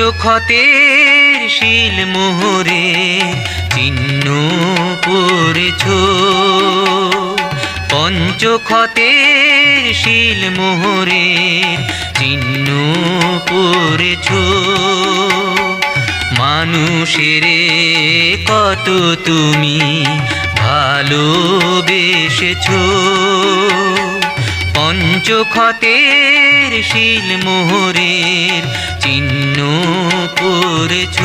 পঞ্চক্ষতের শিল মোহরে চিহ্ন পড়েছ পঞ্চক্ষতের শিল মোহরে চিহ্ন পড়েছ মানুষের কত তুমি ভালোবেসেছ। পঞ্চক্ষতের শিল মোহরের চিহ্ন পড়েছ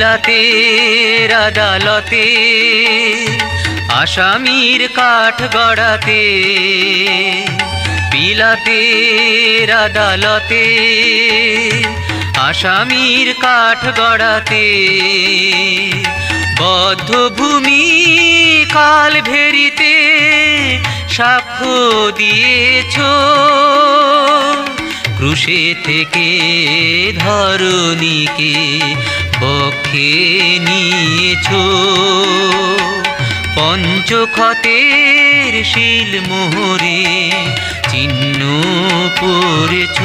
পিলাতের আদালতে আসামির কাঠ গড়াতে পিলাতের আদালতে আসামির কাঠ গড়াতে বদ্ধভূমি কাল ভেরিতে সাক্ষ্য দিয়েছ। ক্রুশে থেকে ধরণীকে বক্ষে নিয়েছ। পঞ্চক্ষতের শিল মোহরে চিহ্ন পড়েছ।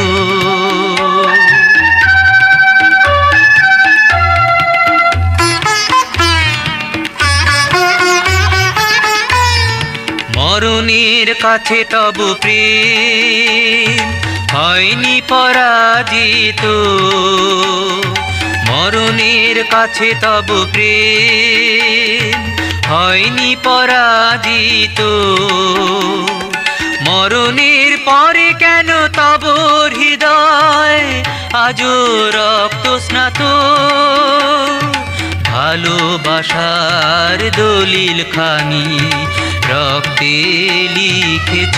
মরণের কাছে তব প্রেম হয়নি পরাজিত। মরণের কাছে তব প্রেম হয়নি পরাজিত। মরণের পরে কেন তব হৃদয়? আজও রক্ত স্নাত ভালোবাসার দলিল খানি রক্তে লিখেছ।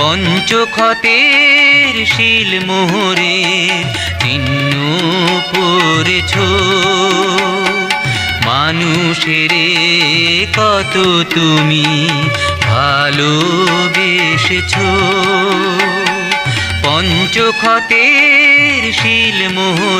পঞ্চক্ষতের শিল মোহরে চিহ্ন পড়েছ। মানুষের কত তুমি ভালোবেসেছ। পঞ্চক্ষতের শিল মোহরে